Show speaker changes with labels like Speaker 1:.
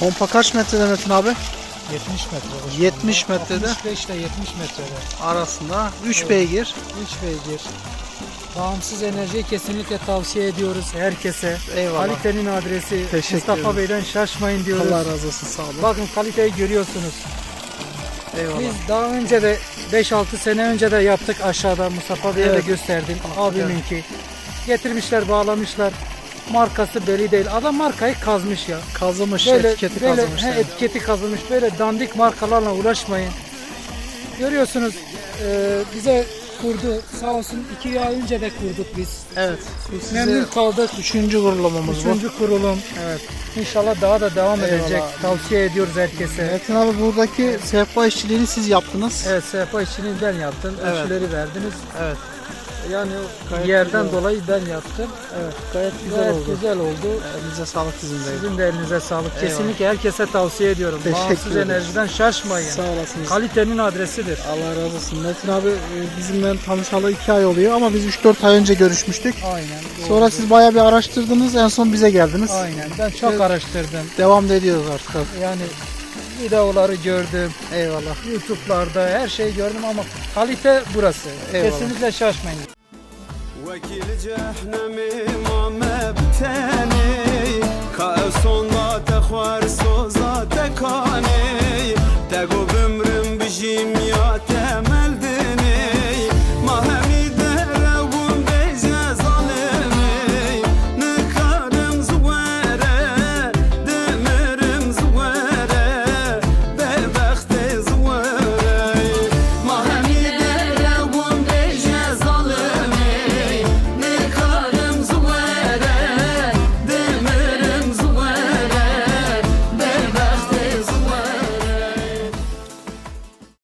Speaker 1: Pompa kaç metrede Metin abi?
Speaker 2: 70 metre.
Speaker 1: 70 metrede
Speaker 2: 65 ile 70 metrede.
Speaker 1: arasında 3
Speaker 2: Evet.
Speaker 1: beygir.
Speaker 2: 3 beygir. Bağımsız enerjiyi kesinlikle tavsiye ediyoruz herkese.
Speaker 1: Eyvallah.
Speaker 2: Kalitenin adresi
Speaker 1: Teşekkür
Speaker 2: Mustafa
Speaker 1: ederim.
Speaker 2: Bey'den şaşmayın diyoruz.
Speaker 1: Allah razı olsun sağ olun.
Speaker 2: Bakın kaliteyi görüyorsunuz.
Speaker 1: Eyvallah.
Speaker 2: Biz daha önce de 5-6 sene önce de yaptık aşağıda Mustafa Bey'e
Speaker 1: Evet.
Speaker 2: de gösterdim.
Speaker 1: Tamam,
Speaker 2: Abiminki. Getirmişler bağlamışlar. Markası belli değil. Adam markayı kazmış ya.
Speaker 1: Kazımış,
Speaker 2: Böyle,
Speaker 1: etiketi
Speaker 2: böyle,
Speaker 1: kazımış.
Speaker 2: he,
Speaker 1: yani.
Speaker 2: etiketi kazımış. Böyle dandik markalarla uğraşmayın. Görüyorsunuz e, bize kurdu. Sağ olsun iki ay önce de kurduk biz.
Speaker 1: Evet. Size
Speaker 2: Memnun kaldık.
Speaker 1: üçüncü kurulumumuz bu.
Speaker 2: Üçüncü kurulum.
Speaker 1: Evet.
Speaker 2: İnşallah daha da devam
Speaker 1: Eyvallah.
Speaker 2: edecek. Tavsiye ediyoruz herkese.
Speaker 1: Metin abi buradaki sehpa işçiliğini siz yaptınız.
Speaker 2: Evet sehpa işini ben yaptım.
Speaker 1: Evet.
Speaker 2: Ölçüleri verdiniz.
Speaker 1: Evet.
Speaker 2: Yani
Speaker 1: Gayet
Speaker 2: yerden
Speaker 1: güzel.
Speaker 2: dolayı ben yaptım.
Speaker 1: Evet. Gayet güzel
Speaker 2: Gayet
Speaker 1: oldu.
Speaker 2: güzel oldu.
Speaker 1: Elinize sağlık sizin de.
Speaker 2: Sizin de elinize sağlık.
Speaker 1: Eyvallah.
Speaker 2: Kesinlikle herkese tavsiye ediyorum.
Speaker 1: Teşekkür
Speaker 2: Bağımsız
Speaker 1: ederim.
Speaker 2: enerjiden şaşmayın.
Speaker 1: Sağ olasınız.
Speaker 2: Kalitenin adresidir.
Speaker 1: Allah razı olsun. Metin abi e, bizimle tanışalı 2 ay oluyor ama biz 3-4 ay önce görüşmüştük.
Speaker 2: Aynen. doğru.
Speaker 1: Sonra siz bayağı bir araştırdınız. En son bize geldiniz.
Speaker 2: Aynen. Ben çok
Speaker 1: Evet.
Speaker 2: araştırdım.
Speaker 1: Devam da ediyoruz artık. abi.
Speaker 2: Yani videoları gördüm.
Speaker 1: Eyvallah.
Speaker 2: YouTube'larda her şeyi gördüm ama kalite burası.
Speaker 1: Eyvallah.
Speaker 2: Kesinlikle şaşmayın.
Speaker 3: وكيل جهنم ما مبتني كأسون لا تخوار